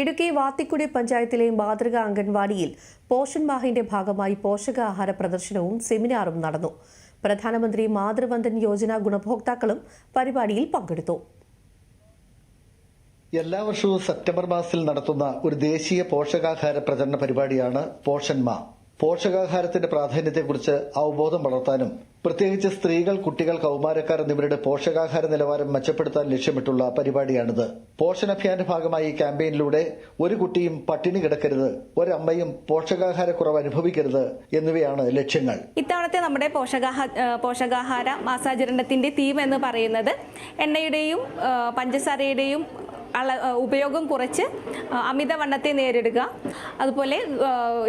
ഇടുക്കി വാത്തിക്കുടി പഞ്ചായത്തിലെ മാതൃക അംഗൻവാടിയിൽ പോഷൻ മാഹിന്റെ ഭാഗമായി പോഷകാഹാര പ്രദർശനവും സെമിനാറും നടന്നു. പ്രധാനമന്ത്രി മാതൃവന്ദൻ യോജന ഗുണഭോക്താക്കളും പരിപാടിയിൽ പങ്കെടുത്തു. എല്ലാ വർഷവും സെപ്റ്റംബർ മാസത്തിൽ നടത്തുന്ന ഒരു ദേശീയ പോഷകാഹാര പ്രചരണ പരിപാടിയാണ് പോഷൻ മാ. പോഷകാഹാരത്തിന്റെ പ്രാധാന്യത്തെക്കുറിച്ച് അവബോധം വളർത്താനും പ്രത്യേകിച്ച് സ്ത്രീകൾ കുട്ടികൾ കൌമാരക്കാർ എന്നിവരുടെ പോഷകാഹാര നിലവാരം മെച്ചപ്പെടുത്താൻ ലക്ഷ്യമിട്ടുള്ള പരിപാടിയാണിത്. പോഷൺ അഭിയാന്റെ ഭാഗമായി ക്യാമ്പയിനിലൂടെ ഒരു കുട്ടിയും പട്ടിണി കിടക്കരുത് ഒരമ്മയും പോഷകാഹാരക്കുറവ് അനുഭവിക്കരുത് എന്നിവയാണ് ലക്ഷ്യങ്ങൾ. ഇത്തവണത്തെ നമ്മുടെ പോഷകാഹാര മാസാചരണത്തിന്റെ തീം എന്ന് പറയുന്നത് എണ്ണയുടെയും പഞ്ചസാരയുടെയും ഉപയോഗം കുറച്ച് അമിതവണ്ണത്തെ നേരിടുക. അതുപോലെ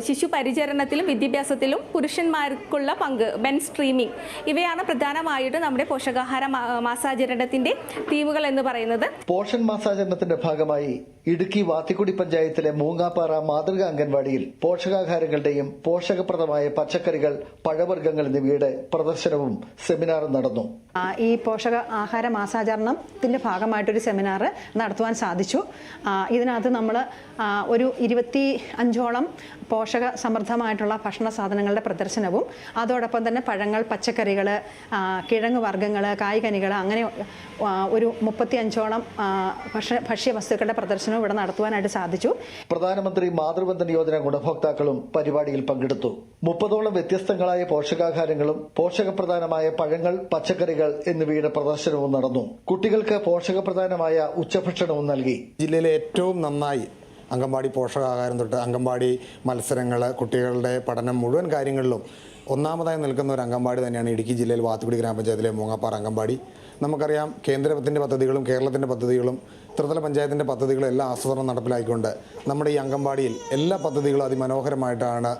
ശിശു പരിചരണത്തിലും വിദ്യാഭ്യാസത്തിലും പുരുഷന്മാർക്കുള്ള പങ്ക് ബെൻ സ്ട്രീമിംഗ് ഇവയാണ് പ്രധാനമായിട്ടും നമ്മുടെ പോഷകാഹാര മാസാചരണത്തിന്റെ തീമുകൾ എന്ന് പറയുന്നത്. പോഷൻ മാസാചരണത്തിന്റെ ഭാഗമായി ഇടുക്കി വാത്തിക്കുടി പഞ്ചായത്തിലെ മൂങ്ങാപ്പാറ മാതൃക അംഗൻവാടിയിൽ പോഷകാഹാരങ്ങളുടെയും പോഷകപ്രദമായ പച്ചക്കറികൾ പഴവർഗങ്ങൾ എന്നിവയുടെ പ്രദർശനവും സെമിനാറും നടന്നു. ഈ പോഷക ആഹാര മാസാചരണത്തിന്റെ ഭാഗമായിട്ടൊരു സെമിനാർ നടത്തുവാൻ സാധിച്ചു. ആ, ഇതിനകത്ത് നമ്മൾ ഒരു ഇരുപത്തി അഞ്ചോളം പോഷക സമൃദ്ധമായിട്ടുള്ള ഭക്ഷണ സാധനങ്ങളുടെ പ്രദർശനവും അതോടൊപ്പം തന്നെ പഴങ്ങൾ പച്ചക്കറികൾ കിഴങ്ങ് വർഗങ്ങൾ കായ്കനികൾ അങ്ങനെ ഒരു മുപ്പത്തി അഞ്ചോളം ഭക്ഷ്യ ഭക്ഷ്യവസ്തുക്കളുടെ പ്രദർശനവും ഇവിടെ നടത്തുവാനായിട്ട് സാധിച്ചു. പ്രധാനമന്ത്രി മാതൃബന്ധന യോജന ഗുണഭോക്താക്കളും പരിപാടിയിൽ പങ്കെടുത്തു. മുപ്പതോളം വ്യത്യസ്തങ്ങളായ പോഷകാഹാരങ്ങളും പോഷകപ്രധാനമായ പഴങ്ങൾ പച്ചക്കറികൾ എന്നിവയുടെ പ്രദർശനവും നടന്നു. കുട്ടികൾക്ക് പോഷകപ്രധാനമായ ഉച്ചഭക്ഷണവും നൽകി. ജില്ലയിലെ ഏറ്റവും നന്നായി അംഗൻവാടി പോഷകാഹാരം തൊട്ട് അംഗൻവാടി മത്സരങ്ങൾ കുട്ടികളുടെ പഠനം മുഴുവൻ കാര്യങ്ങളിലും ഒന്നാമതായി നിൽക്കുന്ന ഒരു അംഗൻവാടി തന്നെയാണ് ഇടുക്കി ജില്ലയിൽ വാത്തുകുടി ഗ്രാമപഞ്ചായത്തിലെ മൂങ്ങാപ്പാറ അംഗൻവാടി. നമുക്കറിയാം കേന്ദ്രത്തിന്റെ പദ്ധതികളും കേരളത്തിന്റെ പദ്ധതികളും ത്രിതല പഞ്ചായത്തിന്റെ പദ്ധതികളെല്ലാം ആസൂത്രണം നടപ്പിലാക്കിക്കൊണ്ട് നമ്മുടെ ഈ അംഗൻവാടിയിൽ എല്ലാ പദ്ധതികളും അതിമനോഹരമായിട്ടാണ്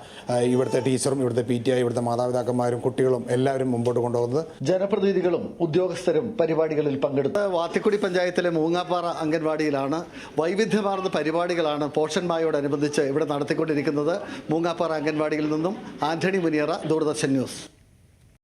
ഇവിടുത്തെ ടീച്ചറും ഇവിടുത്തെ പി ടി ഐ ഇവിടുത്തെ മാതാപിതാക്കന്മാരും കുട്ടികളും എല്ലാവരും മുമ്പോട്ട് കൊണ്ടുപോകുന്നത്. ജനപ്രതിനിധികളും ഉദ്യോഗസ്ഥരും പരിപാടികളിൽ പങ്കെടുത്തു. വാത്തിക്കുടി പഞ്ചായത്തിലെ മൂങ്ങാപ്പാറ അംഗൻവാടിയിലാണ് വൈവിധ്യമാർന്ന പരിപാടികളാണ് പോഷന്മായോടനുബന്ധിച്ച് ഇവിടെ നടത്തിക്കൊണ്ടിരിക്കുന്നത്. മൂങ്ങാപ്പാറ അംഗൻവാടിയിൽ നിന്നും ആന്റണി മുനിയറ ദൂരദർശൻ ന്യൂസ്.